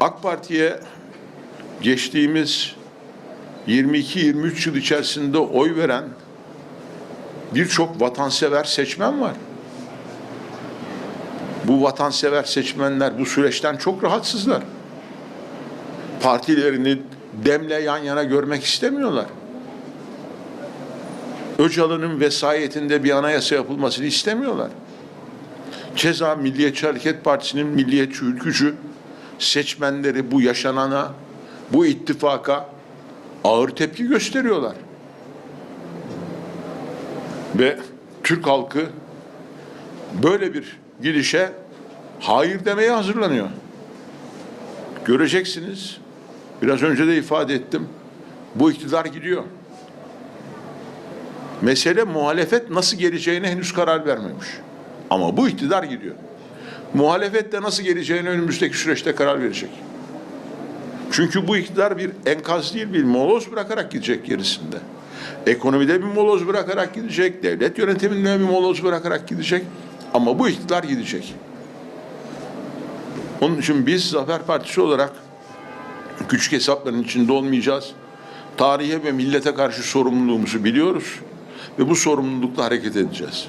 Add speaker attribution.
Speaker 1: AK Parti'ye geçtiğimiz 22-23 yıl içerisinde oy veren birçok vatansever seçmen var. Bu vatansever seçmenler bu süreçten çok rahatsızlar. Partilerini demle yan yana görmek istemiyorlar. Öcalan'ın vesayetinde bir anayasa yapılmasını istemiyorlar. Keza Milliyetçi Hareket Partisi'nin milliyetçi ülkücü seçmenleri bu yaşanana, bu ittifaka ağır tepki gösteriyorlar. Ve Türk halkı böyle bir gidişe hayır demeye hazırlanıyor. Göreceksiniz. Biraz önce de ifade ettim. Bu iktidar gidiyor. Mesele muhalefet nasıl geleceğine henüz karar vermemiş. Ama bu iktidar gidiyor. Muhalefet de nasıl geleceğine önümüzdeki süreçte karar verecek. Çünkü bu iktidar bir enkaz değil, bir moloz bırakarak gidecek gerisinde. Ekonomide bir moloz bırakarak gidecek, devlet yönetiminde bir moloz bırakarak gidecek. Ama bu iktidar gidecek. Onun için biz Zafer Partisi olarak küçük hesapların içinde olmayacağız. Tarihe ve millete karşı sorumluluğumuzu biliyoruz ve bu sorumlulukla hareket edeceğiz.